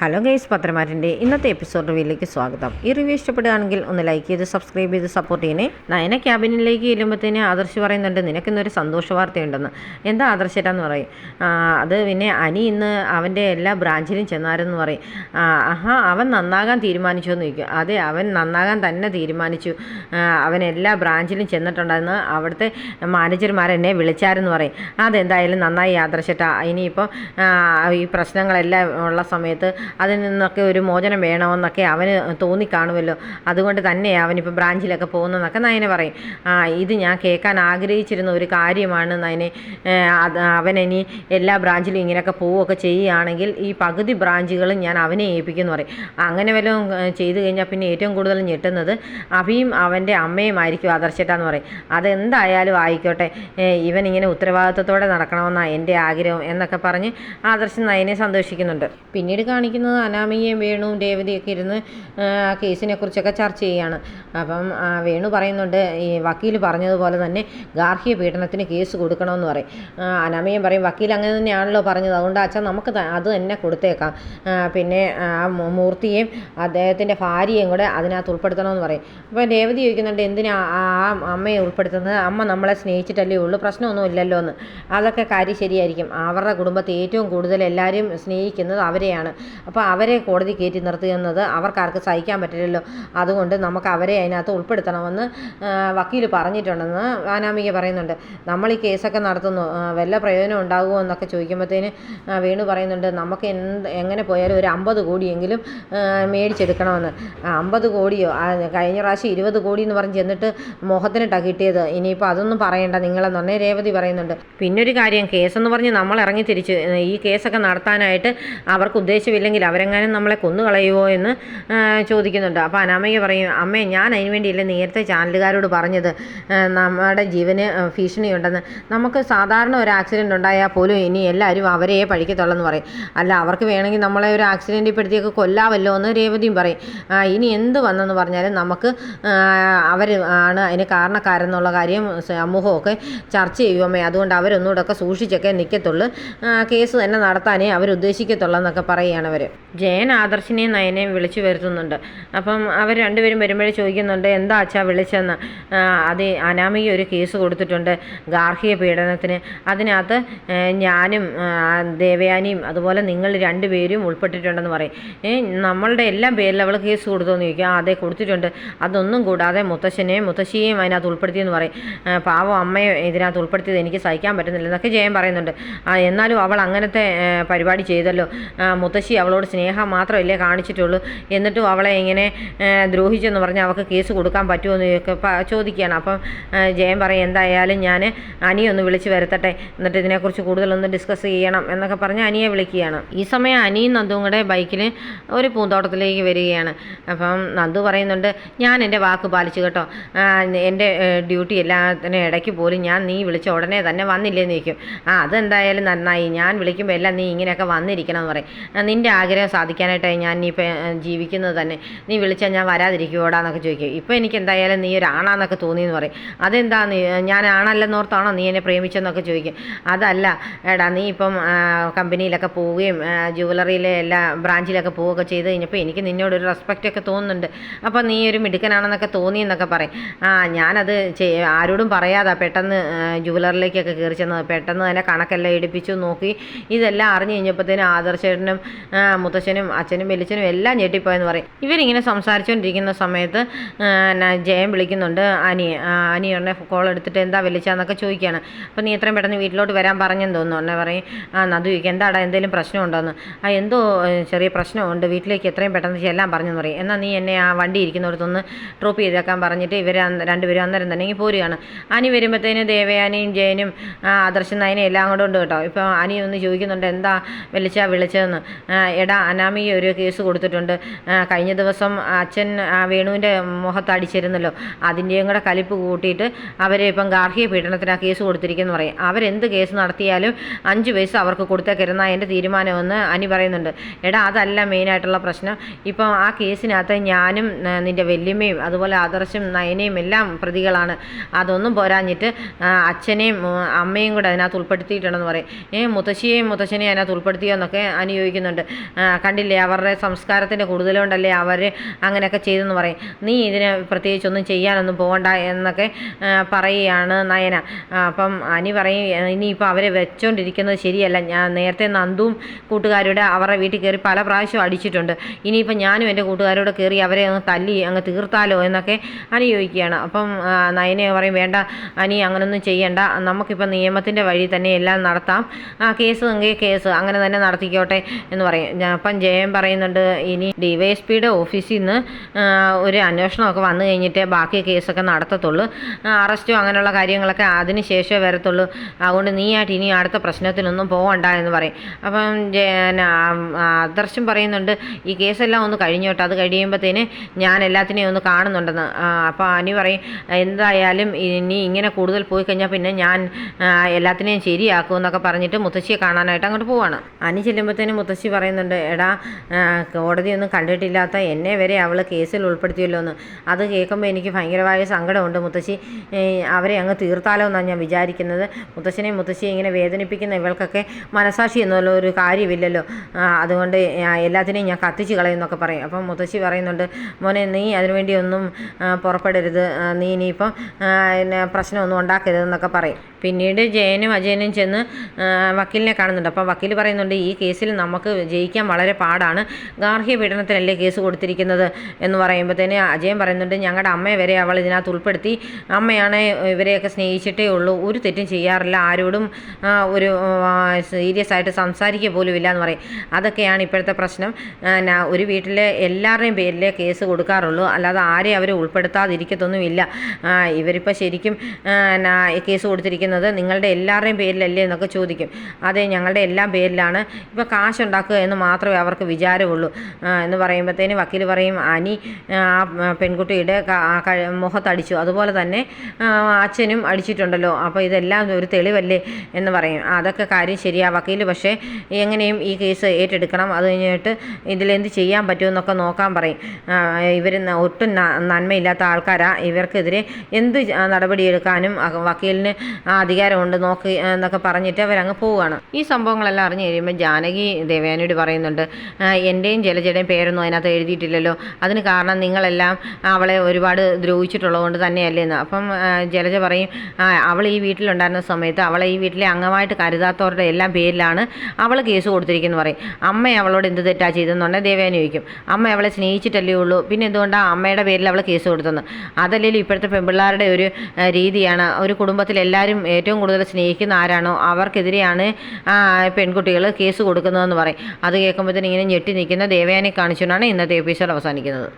Hello guys പത്രമാറ്റിന്റെ ഇന്നത്തെ episode റിവ്യൂലേക്ക് സ്വാഗതം. ഈ റിവ്യൂ ഇഷ്ടപ്പെടുകയാണെങ്കിൽ ഒന്ന് ലൈക്ക് ചെയ്ത് സബ്സ്ക്രൈബ് ചെയ്ത് സപ്പോർട്ട് ചെയ്യണേ. നയന ക്യാബിനിലേക്ക് ചെല്ലുമ്പോഴത്തേന് ആദർശ് പറയുന്നുണ്ട് നിനക്കിന്നൊരു സന്തോഷ വാർത്തയുണ്ടെന്ന് എന്താ ആദർശേട്ടാന്ന് പറയും. അത് പിന്നെ അനി ഇന്ന് അവന്റെ എല്ലാ ബ്രാഞ്ചിലും ചെന്നാരെന്ന് പറയും. ആഹാ അവൻ നന്നാകാൻ തീരുമാനിച്ചു എന്ന് ചോദിക്കും. അതെ അവൻ നന്നാകാൻ തന്നെ തീരുമാനിച്ചു. അവൻ എല്ലാ ബ്രാഞ്ചിലും ചെന്നിട്ടുണ്ടായിരുന്നു. അവിടുത്തെ മാനേജർമാരെന്നെ വിളിച്ചാരെന്ന് പറയും. അതെന്തായാലും നന്നായി ആദർശേട്ടാ. ഇനിയിപ്പം ഈ പ്രശ്നങ്ങളെല്ലാം ഉള്ള സമയത്ത് അതിൽ നിന്നൊക്കെ ഒരു മോചനം വേണമെന്നൊക്കെ അവന് തോന്നിക്കാണുമല്ലോ. അതുകൊണ്ട് തന്നെ അവനിപ്പോൾ ബ്രാഞ്ചിലൊക്കെ പോകുന്നതെന്നൊക്കെ നയനെ പറയും. ആ, ഇത് ഞാൻ കേൾക്കാൻ ആഗ്രഹിച്ചിരുന്ന ഒരു കാര്യമാണ് നയനെ. അവനിനി എല്ലാ ബ്രാഞ്ചിലും ഇങ്ങനെയൊക്കെ പോവുകയൊക്കെ ചെയ്യുകയാണെങ്കിൽ ഈ പകുതി ബ്രാഞ്ചുകളും ഞാൻ അവനെ ഏൽപ്പിക്കുമെന്ന് പറയും. അങ്ങനെ വല്ലതും ചെയ്തു കഴിഞ്ഞാൽ പിന്നെ ഏറ്റവും കൂടുതൽ ഞെട്ടുന്നത് അഭിയും അവന്റെ അമ്മയും ആയിരിക്കും ആദർശിട്ടാന്ന് പറയും. അതെന്തായാലും ആയിക്കോട്ടെ. ഇവൻ ഇങ്ങനെ ഉത്തരവാദിത്തത്തോടെ നടക്കണമെന്നാണ് എന്റെ ആഗ്രഹം എന്നൊക്കെ പറഞ്ഞ് ആദർശൻ നയനെ സന്തോഷിക്കുന്നുണ്ട്. പിന്നീട് കാണിക്കുന്നത് അനാമികയും വേണുവും രേവതിയൊക്കെ ഇരുന്ന് ആ, കേസിനെക്കുറിച്ചൊക്കെ കേസിനെ കുറിച്ചൊക്കെ ചർച്ച ചെയ്യുകയാണ് അപ്പം വേണു പറയുന്നുണ്ട് ഈ വക്കീൽ പറഞ്ഞതുപോലെ തന്നെ ഗാർഹിക പീഡനത്തിന് കേസ് കൊടുക്കണമെന്ന് പറയും. അനാമികയും പറയും വക്കീൽ അങ്ങനെ തന്നെയാണല്ലോ പറഞ്ഞത്. അതുകൊണ്ട് അച്ഛൻ നമുക്ക് അത് തന്നെ കൊടുത്തേക്കാം. പിന്നെ ആ മൂർത്തിയും അദ്ദേഹത്തിന്റെ ഭാര്യയും കൂടെ അതിനകത്ത് ഉൾപ്പെടുത്തണമെന്ന് പറയും. അപ്പോൾ രേവതി ചോദിക്കുന്നുണ്ട് എന്തിനാ ആ അമ്മയെ ഉൾപ്പെടുത്തുന്നത്? അമ്മ നമ്മളെ സ്നേഹിച്ചിട്ടല്ലേ ഉള്ളൂ? പ്രശ്നമൊന്നും ഇല്ലല്ലോ എന്ന്. അതൊക്കെ കാര്യം ശരിയായിരിക്കും. അവരുടെ കുടുംബത്തെ ഏറ്റവും കൂടുതൽ എല്ലാവരും സ്നേഹിക്കുന്നത് അവരെയാണ്. അപ്പോൾ അവരെ കോടതി കയറ്റി നിർത്തുന്നത് അവർക്കാർക്ക് സഹിക്കാൻ പറ്റില്ലല്ലോ. അതുകൊണ്ട് നമുക്ക് അവരെ അതിനകത്ത് ഉൾപ്പെടുത്തണമെന്ന് വക്കീൽ പറഞ്ഞിട്ടുണ്ടെന്ന് അനാമിക പറയുന്നുണ്ട്. നമ്മൾ ഈ കേസൊക്കെ നടത്തുന്നു. വല്ല പ്രയോജനം ഉണ്ടാകുമോ എന്നൊക്കെ ചോദിക്കുമ്പോഴത്തേന് വേണു പറയുന്നുണ്ട്. നമുക്ക് എന്ത് എങ്ങനെ പോയാലും ഒരു അമ്പത് കോടിയെങ്കിലും മേടിച്ചെടുക്കണമെന്ന്. അമ്പത് കോടിയോ? കഴിഞ്ഞ പ്രാവശ്യം ഇരുപത് കോടി എന്ന് പറഞ്ഞ് ചെന്നിട്ട് മോഹത്തിനിട്ടാണ് കിട്ടിയത്. ഇനിയിപ്പോൾ അതൊന്നും പറയണ്ട. നിങ്ങളെന്ന് പറഞ്ഞാൽ രേവതി പറയുന്നുണ്ട്. പിന്നൊരു കാര്യം കേസെന്ന് പറഞ്ഞ് നമ്മൾ ഇറങ്ങി തിരിച്ച് ഈ കേസൊക്കെ നടത്താനായിട്ട് അവർക്ക് ഉദ്ദേശമില്ലെങ്കിൽ അവരെങ്ങാനും നമ്മളെ കൊന്നുകളയുമോ എന്ന് ചോദിക്കുന്നുണ്ട്. അപ്പോൾ അനാമയ്യ പറയും അമ്മേ ഞാൻ അതിന് വേണ്ടിയില്ല നേരത്തെ ചാനലുകാരോട് പറഞ്ഞത്? നമ്മുടെ ജീവന് ഭീഷണിയുണ്ടെന്ന്. നമുക്ക് സാധാരണ ഒരു ആക്സിഡന്റ് ഉണ്ടായാൽ പോലും ഇനി എല്ലാവരും അവരെയേ പഴിക്കത്തുള്ളെന്ന് പറയും. അല്ല അവർക്ക് വേണമെങ്കിൽ നമ്മളെ ഒരു ആക്സിഡന്റിൽ പെടുത്തിയൊക്കെ കൊല്ലാമല്ലോ എന്ന് രേവതിയും പറയും. ഇനി എന്ത് വന്നെന്ന് പറഞ്ഞാലും നമുക്ക് അവർ ആണ് അതിന് കാരണക്കാരെന്നുള്ള കാര്യം സമൂഹമൊക്കെ ചർച്ച ചെയ്യുമേ അതുകൊണ്ട് അവരൊന്നുകൂടെ ഒക്കെ സൂക്ഷിച്ചൊക്കെ നിൽക്കത്തുള്ളൂ കേസ് തന്നെ നടത്താനേ അവരുദ്ദേശിക്കത്തുള്ളൂ എന്നൊക്കെ പറയുകയാണ് അവർ ജയൻ ആദർശിനെയും നയനെയും വിളിച്ചു വരുത്തുന്നുണ്ട്. അപ്പം അവർ രണ്ടുപേരും വരുമ്പോഴേ ചോദിക്കുന്നുണ്ട് എന്താ അച്ഛാ വിളിച്ചെന്ന് അത് അനാമിക ഒരു കേസ് കൊടുത്തിട്ടുണ്ട് ഗാർഹിക പീഡനത്തിന്. അതിനകത്ത് ഞാനും ദേവയാനിയും അതുപോലെ നിങ്ങൾ രണ്ടുപേരും ഉൾപ്പെട്ടിട്ടുണ്ടെന്ന് പറയും. നമ്മളുടെ എല്ലാം പേരിൽ അവൾ കേസ് കൊടുത്തോന്ന് ചോദിക്കും. അതെ കൊടുത്തിട്ടുണ്ട്. അതൊന്നും കൂടാതെ മുത്തശ്ശനെയും മുത്തശ്ശിയെയും അതിനകത്ത് ഉൾപ്പെടുത്തിയെന്ന് പറയും. പാവം അമ്മയെ ഇതിനകത്ത് ഉൾപ്പെടുത്തിയത് എനിക്ക് സഹിക്കാൻ പറ്റുന്നില്ല എന്നൊക്കെ ജയൻ പറയുന്നുണ്ട്. എന്നാലും അവൾ അങ്ങനത്തെ പരിപാടി ചെയ്തല്ലോ. മുത്തശ്ശി മുത്തശ്ശി അവളോട് സ്നേഹം മാത്രമല്ലേ കാണിച്ചിട്ടുള്ളൂ. എന്നിട്ടും അവളെ ഇങ്ങനെ ദ്രോഹിച്ചെന്ന് പറഞ്ഞ് അവൾക്ക് കേസ് കൊടുക്കാൻ പറ്റുമോ എന്ന് പ- ചോദിക്കുകയാണ്. അപ്പം ജയൻ പറയും എന്തായാലും ഞാൻ അനിയെ ഒന്ന് വിളിച്ച് വരുത്തട്ടെ. എന്നിട്ട് ഇതിനെക്കുറിച്ച് കൂടുതലൊന്ന് ഡിസ്കസ് ചെയ്യണം എന്നൊക്കെ പറഞ്ഞ് അനിയെ വിളിക്കുകയാണ്. ഈ സമയം അനിയും നന്ദും കൂടെ ബൈക്കിൽ ഒരു പൂന്തോട്ടത്തിലേക്ക് വരികയാണ്. അപ്പം നന്ദു പറയുന്നുണ്ട് ഞാൻ എന്റെ വാക്ക് പാലിച്ചു കേട്ടോ. എന്റെ ഡ്യൂട്ടി എല്ലാത്തിനും ഇടയ്ക്ക് പോലും ഞാൻ നീ വിളിച്ച ഉടനെ തന്നെ വന്നില്ലേ നിൽക്കും ആ അതെന്തായാലും നന്നായി. ഞാൻ വിളിക്കുമ്പോൾ എല്ലാം നീ ഇങ്ങനെയൊക്കെ വന്നിരിക്കണം എന്ന് പറയും. ആ, നിന്റെ ആഗ്രഹം സാധിക്കാനായിട്ട് ഞാൻ നീ ജീവിക്കുന്നത് തന്നെ. നീ വിളിച്ചാൽ ഞാൻ വരാതിരിക്കുവോടാന്നൊക്കെ ചോദിക്കും. ഇപ്പം എനിക്ക് എന്തായാലും നീ ഒരു ആണാന്നൊക്കെ തോന്നിയെന്ന് പറയും. അതെന്താ നീ ഞാൻ ആണല്ലെന്നോർത്താണോ നീ എന്നെ പ്രേമിച്ചെന്നൊക്കെ ചോദിക്കും. അതല്ല എടാ നീ ഇപ്പം കമ്പനിയിലൊക്കെ പോവുകയും ജുവലറിയിലെ എല്ലാ ബ്രാഞ്ചിലൊക്കെ പോവുകയൊക്കെ ചെയ്ത് കഴിഞ്ഞപ്പോൾ എനിക്ക് നിന്നോടൊരു റെസ്പെക്റ്റ് ഒക്കെ തോന്നുന്നുണ്ട്. അപ്പോൾ നീ ഒരു മിടുക്കനാണെന്നൊക്കെ തോന്നി എന്നൊക്കെ പറയും. ആ ഞാനത് ആരോടും പറയാതാ. പെട്ടെന്ന് ജുവലറിലേക്കൊക്കെ കയറി ചെന്നത്. പെട്ടെന്ന് തന്നെ കണക്കെല്ലാം എടുപ്പിച്ചു നോക്കി. ഇതെല്ലാം അറിഞ്ഞു കഴിഞ്ഞപ്പോഴത്തേനും ആദർശേട്ടനും മുത്തശ്ശനും അച്ഛനും വലിച്ചനും എല്ലാം ഞെട്ടിപ്പോയെന്ന് പറയും. ഇവരിങ്ങനെ സംസാരിച്ചുകൊണ്ടിരിക്കുന്ന സമയത്ത് ജയൻ വിളിക്കുന്നുണ്ട്. അനി ആ, അനി ഉടനെ കോൾ എടുത്തിട്ട് എന്താ വിളിച്ചാന്നൊക്കെ ചോദിക്കുകയാണ്. അപ്പോൾ നീ എത്രയും പെട്ടെന്ന് വീട്ടിലോട്ട് വരാൻ പറഞ്ഞെന്ന് തോന്നുന്നു. ഉടനെ പറയും ആ നദു ചോദിക്കും എന്താടാ എന്തെങ്കിലും പ്രശ്നമുണ്ടോന്ന്. ആ എന്തോ ചെറിയ പ്രശ്നമുണ്ട് വീട്ടിലേക്ക് എത്രയും പെട്ടെന്ന് ചെല്ലാൻ പറഞ്ഞെന്ന് പറയും. എന്നാൽ നീ എന്നെ ആ വണ്ടി ഇരിക്കുന്നിടത്തൊന്ന് ഡ്രോപ്പ് ചെയ്തേക്കാൻ പറഞ്ഞിട്ട് ഇവർ രണ്ടുപേരും അന്നേരം തന്നെ പോരുകയാണ്. അനി വരുമ്പോഴത്തേന് ദേവയാനിയും ജയനും ആദർശനായനും എല്ലാം കൂടെ ഉണ്ട് കേട്ടോ. ഇപ്പോൾ അനി ഒന്ന് ചോദിക്കുന്നുണ്ട് എന്താ വിളിച്ചാൽ വിളിച്ചതെന്ന്. എടാ അനാമി ഒരു കേസ് കൊടുത്തിട്ടുണ്ട്. കഴിഞ്ഞ ദിവസം അച്ഛൻ ആ, വേണുവിന്റെ മുഖത്ത് അടിച്ചിരുന്നല്ലോ. അതിന്റെയും കൂടെ കലിപ്പ് കൂട്ടിയിട്ട് അവരെ ഇപ്പം ഗാർഹിക പീഡനത്തിന് ആ കേസ് കൊടുത്തിരിക്കുന്നു പറയും. അവരെന്ത് കേസ് നടത്തിയാലും അഞ്ച് വയസ്സ് അവർക്ക് കൊടുത്തേക്കരുന്ന എന്റെ തീരുമാനമെന്ന് അനി പറയുന്നുണ്ട്. എടാ അതല്ല മെയിനായിട്ടുള്ള പ്രശ്നം. ഇപ്പം ആ കേസിനകത്ത് ഞാനും നിന്റെ വല്യമ്മയും അതുപോലെ ആദർശം നയനയും എല്ലാം പ്രതികളാണ്. അതൊന്നും പോരാഞ്ഞിട്ട് അച്ഛനെയും അമ്മയും കൂടെ അതിനകത്ത് ഉൾപ്പെടുത്തിയിട്ടുണ്ടെന്ന് പറയും. ഏ മുത്തശ്ശിയെയും മുത്തശ്ശനെയും അതിനകത്ത് ഉൾപ്പെടുത്തിയോ എന്നൊക്കെ അനുയോഗിക്കുന്നുണ്ട് കണ്ടില്ലേ അവരുടെ സംസ്കാരത്തിന്റെ കൂടുതലുകൊണ്ടല്ലേ അവർ അങ്ങനെയൊക്കെ ചെയ്തെന്ന് പറയും. നീ ഇതിന് പ്രത്യേകിച്ചൊന്നും ചെയ്യാനൊന്നും പോകണ്ട എന്നൊക്കെ പറയുകയാണ് നയന. അപ്പം അനി പറയും ഇനിയിപ്പോൾ അവരെ വെച്ചോണ്ടിരിക്കുന്നത് ശരിയല്ല. ഞാൻ നേരത്തെ നന്ദും കൂട്ടുകാരുടെ അവരുടെ വീട്ടിൽ കയറി പല പ്രാവശ്യം അടിച്ചിട്ടുണ്ട്. ഇനിയിപ്പോൾ ഞാനും എന്റെ കൂട്ടുകാരോട് കയറി അവരെ അങ്ങ് തല്ലി അങ്ങ് തീർത്താലോ എന്നൊക്കെ അനി ചോദിക്കുകയാണ്. അപ്പം നയനെ പറയും വേണ്ട അനി അങ്ങനൊന്നും ചെയ്യണ്ട. നമുക്കിപ്പോൾ നിയമത്തിന്റെ വഴി തന്നെ എല്ലാം നടത്താം. ആ കേസ് എങ്കിൽ കേസ് അങ്ങനെ തന്നെ നടത്തിക്കോട്ടെ എന്ന് പറയും. അപ്പം ജയൻ പറയുന്നുണ്ട് ഇനി ഡി വൈ എസ് പിയുടെ ഓഫീസിൽ നിന്ന് ഒരു അന്വേഷണമൊക്കെ വന്നു കഴിഞ്ഞിട്ടേ ബാക്കി കേസൊക്കെ നടത്തത്തുള്ളൂ. അറസ്റ്റോ അങ്ങനെയുള്ള കാര്യങ്ങളൊക്കെ അതിന് ശേഷമേ വരത്തുള്ളൂ. അതുകൊണ്ട് നീയായിട്ട് ഇനി അടുത്ത പ്രശ്നത്തിനൊന്നും പോകണ്ട എന്ന് പറയും. അപ്പം ആദർശം പറയുന്നുണ്ട് ഈ കേസെല്ലാം ഒന്ന് കഴിഞ്ഞോട്ടെ. അത് കഴിയുമ്പോഴത്തേന് ഞാൻ എല്ലാത്തിനെയും ഒന്ന് കാണുന്നുണ്ടെന്ന്. അപ്പോൾ അനി പറയും എന്തായാലും ഇനി ഇങ്ങനെ കൂടുതൽ പോയി കഴിഞ്ഞാൽ പിന്നെ ഞാൻ എല്ലാത്തിനെയും ശരിയാക്കും എന്നൊക്കെ പറഞ്ഞിട്ട് മുത്തശ്ശിയെ കാണാനായിട്ട് അങ്ങോട്ട് പോവാണ്. അനി ചെല്ലുമ്പോഴത്തേനും മുത്തശ്ശി പറയുന്നുണ്ട് എടാ കോടതിയൊന്നും കണ്ടിട്ടില്ലാത്ത എന്നെ വരെ അവൾ കേസിൽ ഉൾപ്പെടുത്തിയല്ലോ എന്ന് അത് കേൾക്കുമ്പോൾ എനിക്ക് ഭയങ്കരമായ സങ്കടമുണ്ട് മുത്തശ്ശി. അവരെ അങ്ങ് തീർത്താലോ എന്നാണ് ഞാൻ വിചാരിക്കുന്നത്. മുത്തശ്ശനെ മുത്തശ്ശിയെ ഇങ്ങനെ വേദനിപ്പിക്കുന്ന ഇവൾക്കൊക്കെ മനസാക്ഷി എന്നുള്ള ഒരു കാര്യമില്ലല്ലോ. അതുകൊണ്ട് എല്ലാത്തിനെയും ഞാൻ കത്തിച്ച് കളയുന്നൊക്കെ പറയും. അപ്പം മുത്തശ്ശി പറയുന്നുണ്ട് മോനെ നീ അതിനുവേണ്ടി ഒന്നും പുറപ്പെടരുത്. നീ ഇനിയിപ്പം പ്രശ്നമൊന്നും ഉണ്ടാക്കരുതെന്നൊക്കെ പറയും. പിന്നീട് ജയനും അജയനും ചെന്ന് വക്കീലിനെ കാണുന്നുണ്ട്. അപ്പം വക്കീൽ പറയുന്നുണ്ട് ഈ കേസിൽ നമുക്ക് ജയിക്കാൻ വളരെ പാടാണ്. ഗാർഹിക പീഡനത്തിനല്ലേ കേസ് കൊടുത്തിരിക്കുന്നത് എന്ന് പറയുമ്പോഴത്തേന് അജയൻ പറയുന്നുണ്ട് ഞങ്ങളുടെ അമ്മയെ വരെ അവൾ ഇതിനകത്ത് ഉൾപ്പെടുത്തി. അമ്മയാണ് ഇവരെയൊക്കെ സ്നേഹിച്ചിട്ടേ ഉള്ളൂ. ഒരു തെറ്റും ചെയ്യാറില്ല. ആരോടും ഒരു സീരിയസ് ആയിട്ട് സംസാരിക്കുക പോലും ഇല്ല എന്ന് പറയും. അതൊക്കെയാണ് ഇപ്പോഴത്തെ പ്രശ്നം. ഒരു വീട്ടിലെ എല്ലാവരുടെയും പേരിലെ കേസ് കൊടുക്കാറുള്ളൂ. അല്ലാതെ ആരെയും അവർ ഉൾപ്പെടുത്താതിരിക്കത്തൊന്നുമില്ല. ഇവരിപ്പോൾ ശരിക്കും കേസ് കൊടുത്തിരിക്കുന്നത് നിങ്ങളുടെ എല്ലാവരുടെയും പേരിലല്ലേ എന്നൊക്കെ ചോദിക്കും. അതെ ഞങ്ങളുടെ എല്ലാം പേരിലാണ്. ഇപ്പോൾ കാശുണ്ടാക്കുക എന്ന് മാത്രമേ അവർക്ക് വിചാരമുള്ളൂ. എന്ന് പറയുമ്പോഴത്തേന് വക്കീൽ പറയും അനി ആ പെൺകുട്ടിയുടെ മുഖത്തടിച്ചു. അതുപോലെ തന്നെ അച്ഛനും അടിച്ചിട്ടുണ്ടല്ലോ. അപ്പോൾ ഇതെല്ലാം ഒരു തെളിവല്ലേ? എന്ന് പറയും. അതൊക്കെ കാര്യം ശരിയാ. വക്കീൽ പക്ഷേ എങ്ങനെയും ഈ കേസ് ഏറ്റെടുക്കണം. അത് കഴിഞ്ഞിട്ട് ഇതിലെന്ത് ചെയ്യാൻ പറ്റുമെന്നൊക്കെ നോക്കാൻ പറയും. ഇവർ ഒട്ടും നന്മയില്ലാത്ത ആൾക്കാരാ. ഇവർക്കെതിരെ എന്ത് നടപടിയെടുക്കാനും വക്കീലിന് അധികാരമുണ്ട്. നോക്കി എന്നൊക്കെ പറഞ്ഞിട്ട് അവരങ്ങ് പോവുകയാണ്. ഈ സംഭവങ്ങളെല്ലാം അറിഞ്ഞു കഴിയുമ്പോൾ ജാനകി ദേവയാനിയോട് പറയുന്നുണ്ട്. എന്റെയും ജലജയുടെയും പേരൊന്നും അതിനകത്ത് എഴുതിയിട്ടില്ലല്ലോ. അതിന് കാരണം നിങ്ങളെല്ലാം അവളെ ഒരുപാട് ദ്രോഹിച്ചിട്ടുള്ളതുകൊണ്ട് കൊണ്ട് തന്നെയല്ലേന്ന് അപ്പം ജലജ പറയും അവൾ ഈ വീട്ടിലുണ്ടായിരുന്ന സമയത്ത് അവളെ ഈ വീട്ടിലെ അംഗമായിട്ട് കരുതാത്തവരുടെ എല്ലാം പേരിലാണ് അവൾ കേസ് കൊടുത്തിരിക്കുന്നു പറയും. അമ്മ അവളോട് എന്ത് തെറ്റാ ചെയ്തെന്നുണ്ടെങ്കിൽ ദേവേന ചോദിക്കും. അമ്മ അവളെ സ്നേഹിച്ചിട്ടല്ലേ ഉള്ളൂ. പിന്നെ എന്തുകൊണ്ടാണ് അമ്മയുടെ പേരിൽ അവൾ കേസ് കൊടുത്തത് അതല്ലേ ഇപ്പോഴത്തെ പെൺപിള്ളേരുടെ ഒരു രീതിയാണ്. ഒരു കുടുംബത്തിൽ എല്ലാവരും ഏറ്റവും കൂടുതൽ സ്നേഹിക്കുന്ന ആരാണോ അവർക്കെതിരെയാണ് പെൺകുട്ടികൾ കേസ് കൊടുക്കുന്നതെന്ന് പറയും. അത് കേൾക്കുമ്പോഴത്തേന് ഇങ്ങനെ ഞെട്ടി നിൽക്കുന്ന ദേവയാനെ കാണിച്ചുകൊണ്ടാണ് ഇന്നത്തെ എപ്പിസോഡ് അവസാനിക്കുന്നത്.